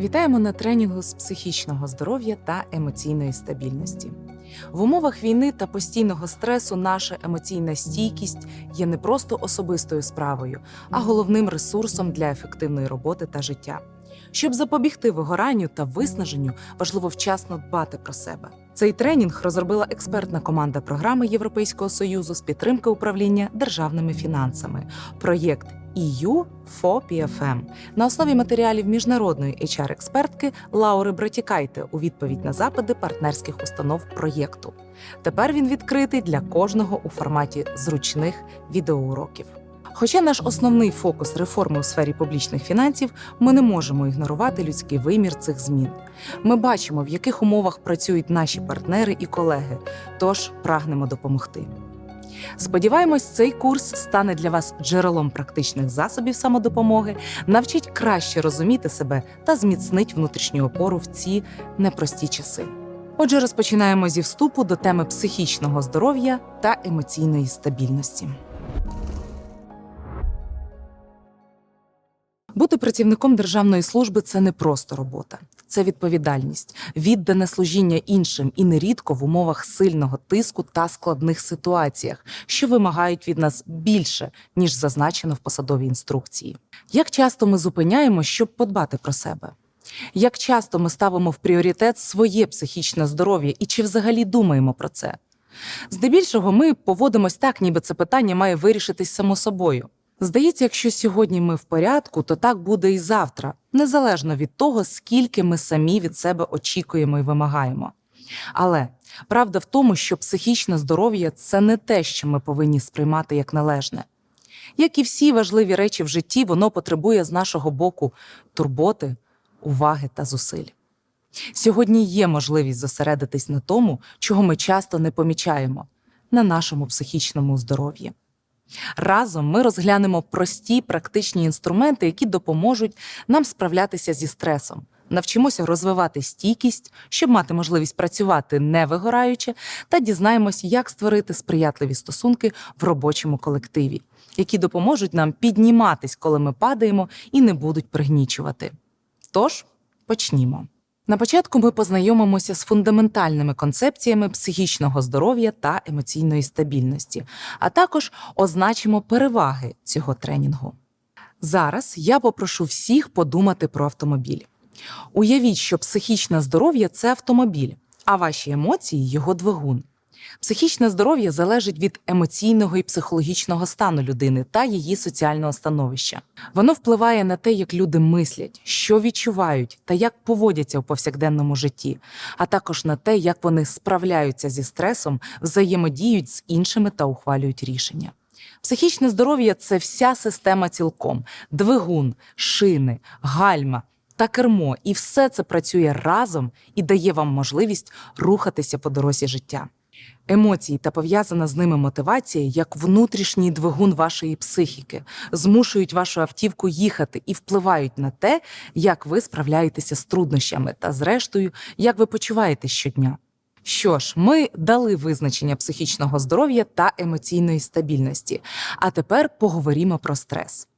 Вітаємо на тренінгу з психічного здоров'я та емоційної стабільності. В умовах війни та постійного стресу наша емоційна стійкість є не просто особистою справою, а головним ресурсом для ефективної роботи та життя. Щоб запобігти вигоранню та виснаженню, важливо вчасно дбати про себе. Цей тренінг розробила експертна команда програми Європейського союзу з підтримки управління державними фінансами. Проєкт EU for PFM на основі матеріалів міжнародної HR-експертки Лаури Братікайте у відповідь на запити партнерських установ проєкту. Тепер він відкритий для кожного у форматі зручних відеоуроків. Хоча наш основний фокус реформи у сфері публічних фінансів, ми не можемо ігнорувати людський вимір цих змін. Ми бачимо, в яких умовах працюють наші партнери і колеги, тож прагнемо допомогти. Сподіваємось, цей курс стане для вас джерелом практичних засобів самодопомоги, навчить краще розуміти себе та зміцнить внутрішню опору в ці непрості часи. Отже, розпочинаємо зі вступу до теми психічного здоров'я та емоційної стабільності. Бути працівником державної служби це не просто робота, це відповідальність, віддане служіння іншим і нерідко в умовах сильного тиску та складних ситуаціях, що вимагають від нас більше, ніж зазначено в посадовій інструкції. Як часто ми зупиняємо, щоб подбати про себе? Як часто ми ставимо в пріоритет своє психічне здоров'я і чи взагалі думаємо про це? Здебільшого ми поводимось так, ніби це питання має вирішитись само собою. Здається, якщо сьогодні ми в порядку, то так буде і завтра, незалежно від того, скільки ми самі від себе очікуємо і вимагаємо. Але правда в тому, що психічне здоров'я це не те, що ми повинні сприймати як належне. Як і всі важливі речі в житті, воно потребує з нашого боку турботи, уваги та зусиль. Сьогодні є можливість зосередитись на тому, чого ми часто не помічаємо на нашому психічному здоров'ї. Разом ми розглянемо прості практичні інструменти, які допоможуть нам справлятися зі стресом. Навчимося розвивати стійкість, щоб мати можливість працювати не вигораючи, та дізнаємось, як створити сприятливі стосунки в робочому колективі, які допоможуть нам підніматись, коли ми падаємо, і не будуть пригнічувати. Тож почнімо. На початку ми познайомимося з фундаментальними концепціями психічного здоров'я та емоційної стабільності, а також означимо переваги цього тренінгу. Зараз я попрошу всіх подумати про автомобіль. Уявіть, що психічне здоров'я це автомобіль, а ваші емоції його двигун. Психічне здоров'я залежить від емоційного і психологічного стану людини та її соціального становища. Воно впливає на те, як люди мислять, що відчувають та як поводяться у повсякденному житті, а також на те, як вони справляються зі стресом, взаємодіють з іншими та ухвалюють рішення. Психічне здоров'я це вся система цілком: двигун, шини, гальма та кермо, і все це працює разом і дає вам можливість рухатися по дорозі життя. Емоції та пов'язана з ними мотивація, як внутрішній двигун вашої психіки, змушують вашу автівку їхати і впливають на те, як ви справляєтеся з труднощами та, зрештою, як ви почуваєте щодня. Що ж, ми дали визначення психічного здоров'я та емоційної стабільності. А тепер поговоримо про стрес.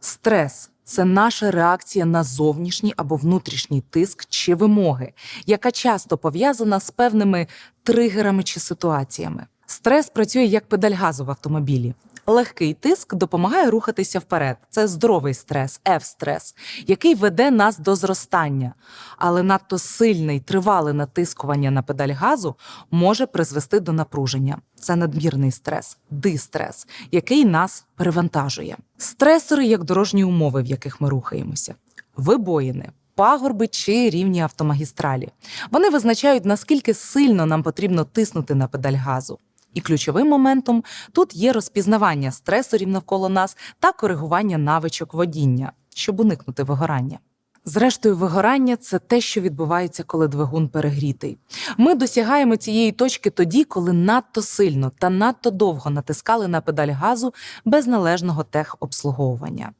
Стрес це наша реакція на зовнішній або внутрішній тиск чи вимоги, яка часто пов'язана з певними тригерами чи ситуаціями. Стрес працює як педаль газу в автомобілі. Легкий тиск допомагає рухатися вперед. Це здоровий стрес, F-стрес, який веде нас до зростання. Але надто сильне й тривале натискування на педаль газу може призвести до напруження. Це надмірний стрес, дистрес, який нас перевантажує. Стресори як дорожні умови, в яких ми рухаємося, вибоїни. Пагорби чи рівні автомагістралі. Вони визначають, наскільки сильно нам потрібно тиснути на педаль газу. І ключовим моментом тут є розпізнавання стресорів навколо нас та коригування навичок водіння, щоб уникнути вигорання. Зрештою, вигорання це те, що відбувається, коли двигун перегрітий. Ми досягаємо цієї точки тоді, коли надто сильно та надто довго натискали на педаль газу без належного техобслуговування.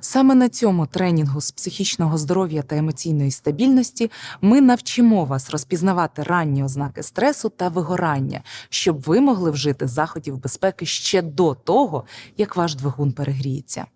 Саме на цьому тренінгу з психічного здоров'я та емоційної стабільності ми навчимо вас розпізнавати ранні ознаки стресу та вигорання, щоб ви могли вжити заходів безпеки ще до того, як ваш двигун перегріється.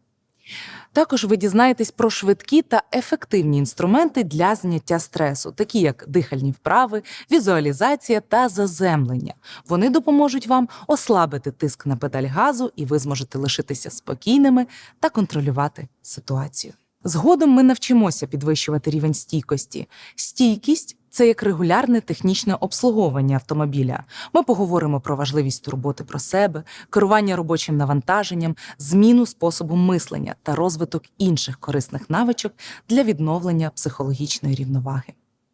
Також ви дізнаєтесь про швидкі та ефективні інструменти для зняття стресу, такі як дихальні вправи, візуалізація та заземлення. Вони допоможуть вам ослабити тиск на педаль газу, і ви зможете лишитися спокійними та контролювати ситуацію. Згодом ми навчимося підвищувати рівень стійкості. Стійкість це як регулярне технічне обслуговування автомобіля. Ми поговоримо про важливість турботи про себе, керування робочим навантаженням, зміну способу мислення та розвиток інших корисних навичок для відновлення психологічної рівноваги.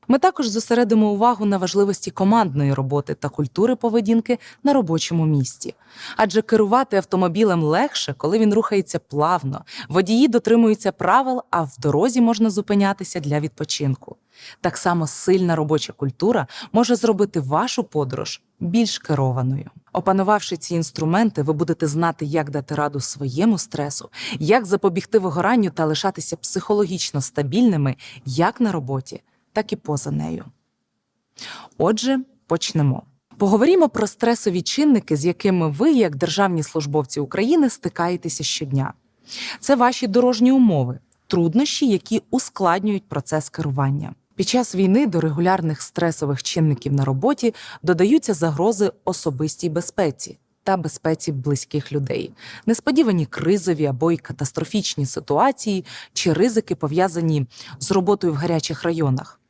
Ми також зосередимо увагу на важливості командної роботи та культури поведінки на робочому місці. Адже керувати автомобілем легше, коли він рухається плавно, водії дотримуються правил, а в дорозі можна зупинятися для відпочинку. Так само сильна робоча культура може зробити вашу подорож більш керованою. Опанувавши ці інструменти, ви будете знати, як дати раду своєму стресу, як запобігти вигоранню та лишатися психологічно стабільними як на роботі, так і поза нею. Отже, почнемо. Поговоримо про стресові чинники, з якими ви, як державні службовці України, стикаєтеся щодня. Це ваші дорожні умови, труднощі, які ускладнюють процес керування. Під час війни до регулярних стресових чинників на роботі додаються загрози особистій безпеці та безпеці близьких людей, несподівані кризові або й катастрофічні ситуації чи ризики пов'язані з роботою в гарячих районах.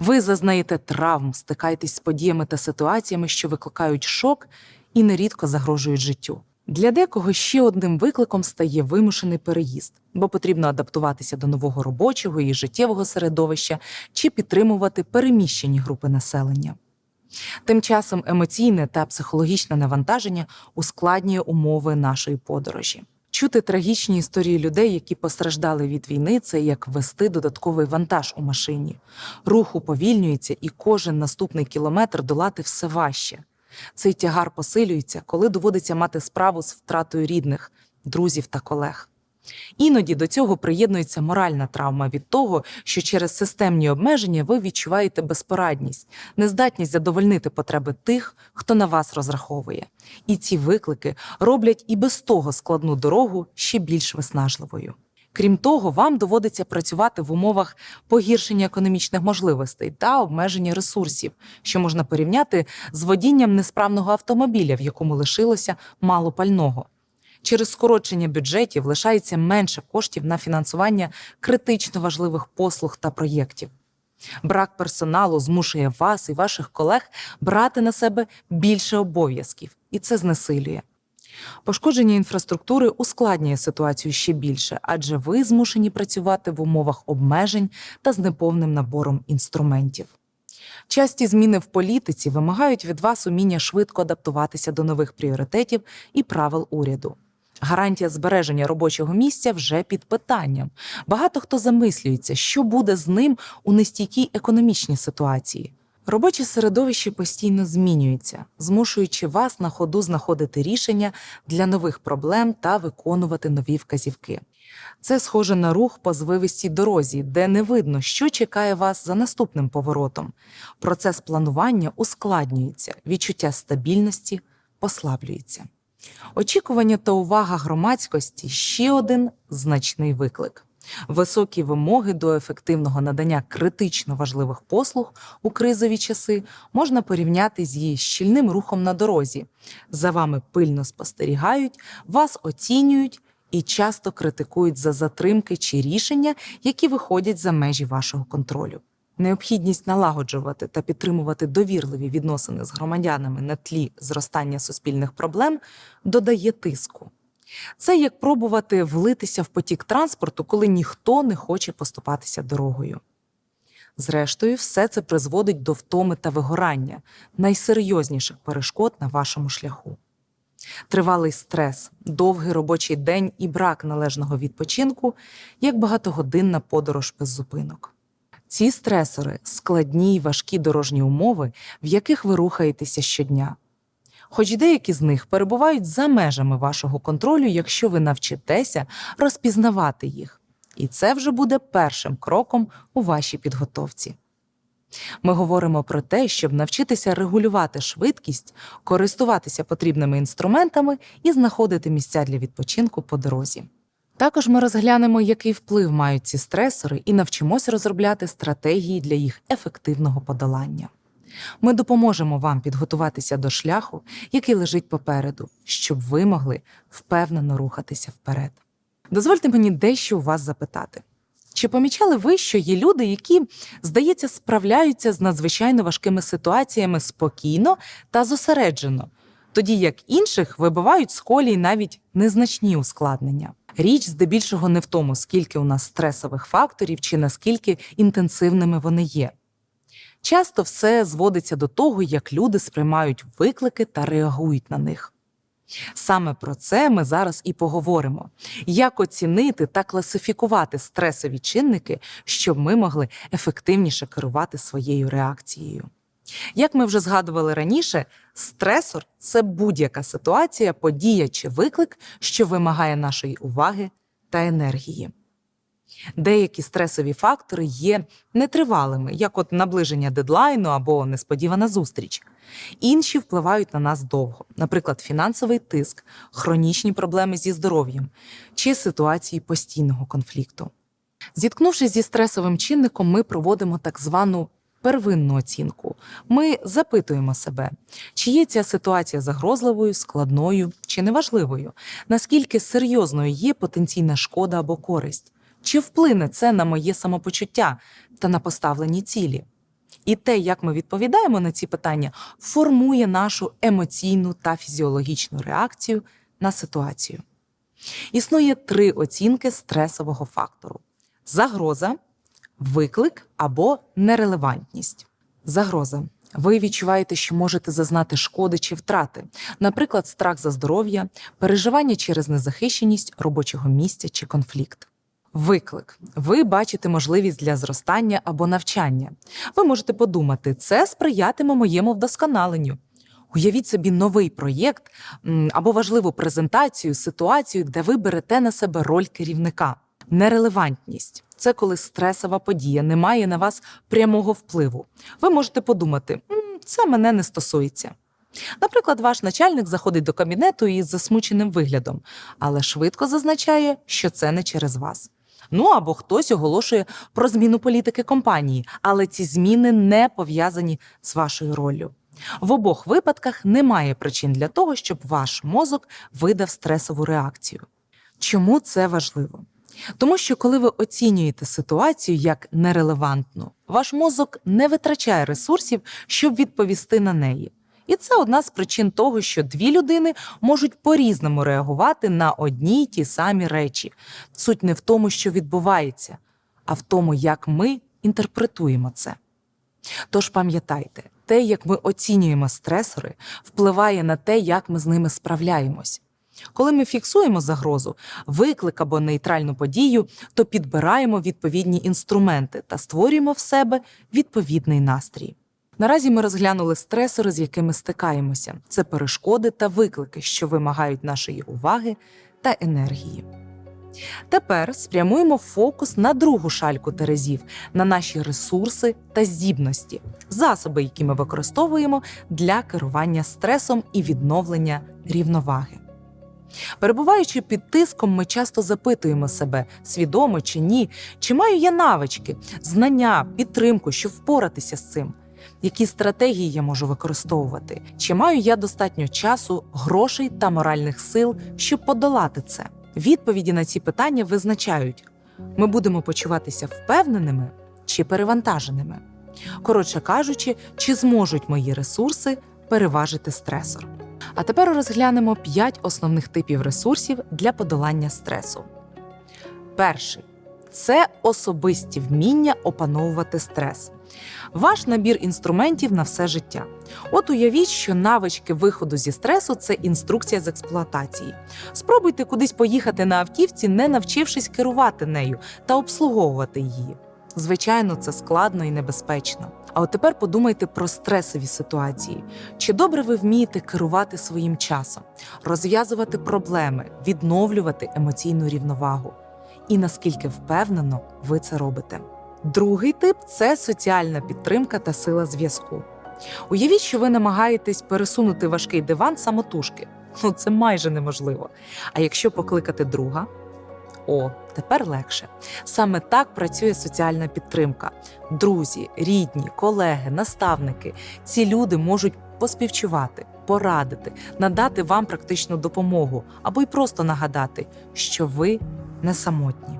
Ви зазнаєте травм, стикаєтесь з подіями та ситуаціями, що викликають шок і нерідко загрожують життю. Для декого ще одним викликом стає вимушений переїзд, бо потрібно адаптуватися до нового робочого і життєвого середовища чи підтримувати переміщені групи населення. Тим часом емоційне та психологічне навантаження ускладнює умови нашої подорожі. Чути трагічні історії людей, які постраждали від війни, це як вести додатковий вантаж у машині. Рух уповільнюється, і кожен наступний кілометр долати все важче. Цей тягар посилюється, коли доводиться мати справу з втратою рідних, друзів та колег. Іноді до цього приєднується моральна травма від того, що через системні обмеження ви відчуваєте безпорадність, нездатність задовольнити потреби тих, хто на вас розраховує. І ці виклики роблять і без того складну дорогу ще більш виснажливою. Крім того, вам доводиться працювати в умовах погіршення економічних можливостей та обмеження ресурсів, що можна порівняти з водінням несправного автомобіля, в якому лишилося мало пального. Через скорочення бюджетів лишається менше коштів на фінансування критично важливих послуг та проєктів. Брак персоналу змушує вас і ваших колег брати на себе більше обов'язків, і це знесилює. Пошкодження інфраструктури ускладнює ситуацію ще більше, адже ви змушені працювати в умовах обмежень та з неповним набором інструментів. Часті зміни в політиці вимагають від вас уміння швидко адаптуватися до нових пріоритетів і правил уряду. Гарантія збереження робочого місця вже під питанням. Багато хто замислюється, що буде з ним у нестійкій економічній ситуації. Робоче середовище постійно змінюється, змушуючи вас на ходу знаходити рішення для нових проблем та виконувати нові вказівки. Це схоже на рух по звивистій дорозі, де не видно, що чекає вас за наступним поворотом. Процес планування ускладнюється, відчуття стабільності послаблюється. Очікування та увага громадськості ще один значний виклик. Високі вимоги до ефективного надання критично важливих послуг у кризові часи можна порівняти з її щільним рухом на дорозі. За вами пильно спостерігають, вас оцінюють і часто критикують за затримки чи рішення, які виходять за межі вашого контролю. Необхідність налагоджувати та підтримувати довірливі відносини з громадянами на тлі зростання суспільних проблем додає тиску. Це як пробувати влитися в потік транспорту, коли ніхто не хоче поступатися дорогою. Зрештою, все це призводить до втоми та вигорання найсерйозніших перешкод на вашому шляху. Тривалий стрес, довгий робочий день і брак належного відпочинку як багатогодинна подорож без зупинок. Ці стресори складні й важкі дорожні умови, в яких ви рухаєтеся щодня. Хоч деякі з них перебувають за межами вашого контролю, якщо ви навчитеся розпізнавати їх. І це вже буде першим кроком у вашій підготовці. Ми говоримо про те, щоб навчитися регулювати швидкість, користуватися потрібними інструментами і знаходити місця для відпочинку по дорозі. Також ми розглянемо, який вплив мають ці стресори, і навчимось розробляти стратегії для їх ефективного подолання. Ми допоможемо вам підготуватися до шляху, який лежить попереду, щоб ви могли впевнено рухатися вперед. Дозвольте мені дещо у вас запитати. Чи помічали ви, що є люди, які, здається, справляються з надзвичайно важкими ситуаціями спокійно та зосереджено, тоді як інших вибивають з колії навіть незначні ускладнення? Річ здебільшого не в тому, скільки у нас стресових факторів чи наскільки інтенсивними вони є. Часто все зводиться до того, як люди сприймають виклики та реагують на них. Саме про це ми зараз і поговоримо: як оцінити та класифікувати стресові чинники, щоб ми могли ефективніше керувати своєю реакцією. Як ми вже згадували раніше, стресор це будь-яка ситуація, подія чи виклик, що вимагає нашої уваги та енергії. Деякі стресові фактори є нетривалими, як от наближення дедлайну або несподівана зустріч. Інші впливають на нас довго, наприклад, фінансовий тиск, хронічні проблеми зі здоров'ям чи ситуації постійного конфлікту. Зіткнувшись зі стресовим чинником, ми проводимо так звану первинну оцінку. Ми запитуємо себе, чи є ця ситуація загрозливою, складною чи неважливою, наскільки серйозною є потенційна шкода або користь, чи вплине це на моє самопочуття та на поставлені цілі. І те, як ми відповідаємо на ці питання, формує нашу емоційну та фізіологічну реакцію на ситуацію. Існує три оцінки стресового фактору: загроза, виклик або нерелевантність. Загроза. Ви відчуваєте, що можете зазнати шкоди чи втрати, наприклад, страх за здоров'я, переживання через незахищеність робочого місця чи конфлікт. Виклик. Ви бачите можливість для зростання або навчання. Ви можете подумати, це сприятиме моєму вдосконаленню. Уявіть собі новий проєкт або важливу презентацію, ситуацію, де ви берете на себе роль керівника. Нерелевантність це коли стресова подія не має на вас прямого впливу. Ви можете подумати, це мене не стосується. Наприклад, ваш начальник заходить до кабінету із засмученим виглядом, але швидко зазначає, що це не через вас. Ну або хтось оголошує про зміну політики компанії, але ці зміни не пов'язані з вашою роллю. В обох випадках немає причин для того, щоб ваш мозок видав стресову реакцію. Чому це важливо? Тому що коли ви оцінюєте ситуацію як нерелевантну, ваш мозок не витрачає ресурсів, щоб відповісти на неї. І це одна з причин того, що дві людини можуть по-різному реагувати на одні й ті самі речі. Суть не в тому, що відбувається, а в тому, як ми інтерпретуємо це. Тож пам'ятайте, те, як ми оцінюємо стресори, впливає на те, як ми з ними справляємось. Коли ми фіксуємо загрозу, виклик або нейтральну подію, то підбираємо відповідні інструменти та створюємо в себе відповідний настрій. Наразі ми розглянули стресори, з якими стикаємося. Це перешкоди та виклики, що вимагають нашої уваги та енергії. Тепер спрямуємо фокус на другу шальку терезів, на наші ресурси та здібності, засоби, які ми використовуємо для керування стресом і відновлення рівноваги. Перебуваючи під тиском, ми часто запитуємо себе, свідомо чи ні, чи маю я навички, знання, підтримку, щоб впоратися з цим. Які стратегії я можу використовувати? Чи маю я достатньо часу, грошей та моральних сил, щоб подолати це? Відповіді на ці питання визначають: ми будемо почуватися впевненими чи перевантаженими. Коротше кажучи, чи зможуть мої ресурси переважити стресор. А тепер розглянемо 5 основних типів ресурсів для подолання стресу. Перший це особисті вміння опановувати стрес. Ваш набір інструментів на все життя. От уявіть, що навички виходу зі стресу це інструкція з експлуатації. Спробуйте кудись поїхати на автівці, не навчившись керувати нею та обслуговувати її. Звичайно, це складно і небезпечно. А от тепер подумайте про стресові ситуації. Чи добре ви вмієте керувати своїм часом, розв'язувати проблеми, відновлювати емоційну рівновагу? І наскільки впевнено ви це робите? Другий тип це соціальна підтримка та сила зв'язку. Уявіть, що ви намагаєтесь пересунути важкий диван самотужки. Ну це майже неможливо. А якщо покликати друга, О, тепер легше. Саме так працює соціальна підтримка. Друзі, рідні, колеги, наставники. Ці люди можуть поспівчувати, порадити, надати вам практичну допомогу або й просто нагадати, що ви не самотні.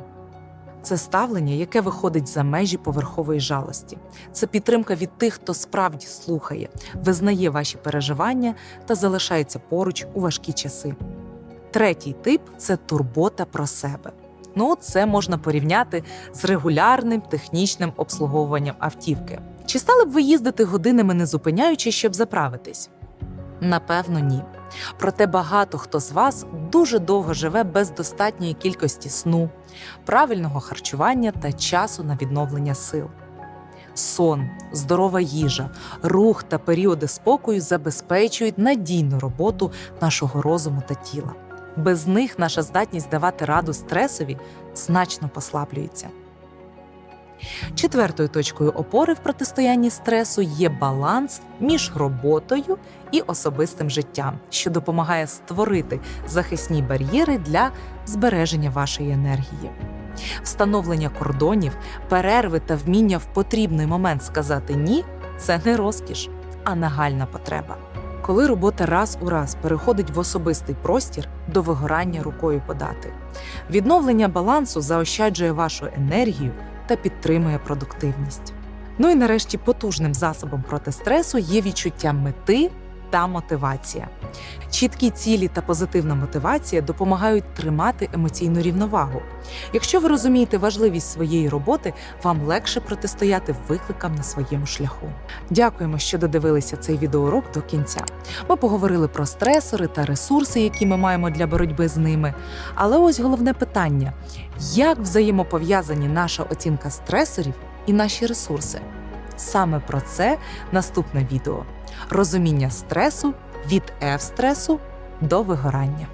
Це ставлення, яке виходить за межі поверхової жалості. Це підтримка від тих, хто справді слухає, визнає ваші переживання та залишається поруч у важкі часи. Третій тип це турбота про себе. Ну, це можна порівняти з регулярним технічним обслуговуванням автівки. Чи стали б ви їздити годинами не зупиняючи, щоб заправитись? Напевно, ні. Проте багато хто з вас дуже довго живе без достатньої кількості сну, правильного харчування та часу на відновлення сил. Сон, здорова їжа, рух та періоди спокою забезпечують надійну роботу нашого розуму та тіла. Без них наша здатність давати раду стресові значно послаблюється. Четвертою точкою опори в протистоянні стресу є баланс між роботою і особистим життям, що допомагає створити захисні бар'єри для збереження вашої енергії. Встановлення кордонів, перерви та вміння в потрібний момент сказати ні це не розкіш, а нагальна потреба. Коли робота раз у раз переходить в особистий простір, до вигорання рукою подати. Відновлення балансу заощаджує вашу енергію та підтримує продуктивність. Ну і нарешті потужним засобом проти стресу є відчуття мети та мотивація. Чіткі цілі та позитивна мотивація допомагають тримати емоційну рівновагу. Якщо ви розумієте важливість своєї роботи, вам легше протистояти викликам на своєму шляху. Дякуємо, що додивилися цей відеоурок до кінця. Ми поговорили про стресори та ресурси, які ми маємо для боротьби з ними. Але ось головне питання: як взаємопов'язані наша оцінка стресорів і наші ресурси? Саме про це наступне відео: розуміння стресу від F-стресу до вигорання.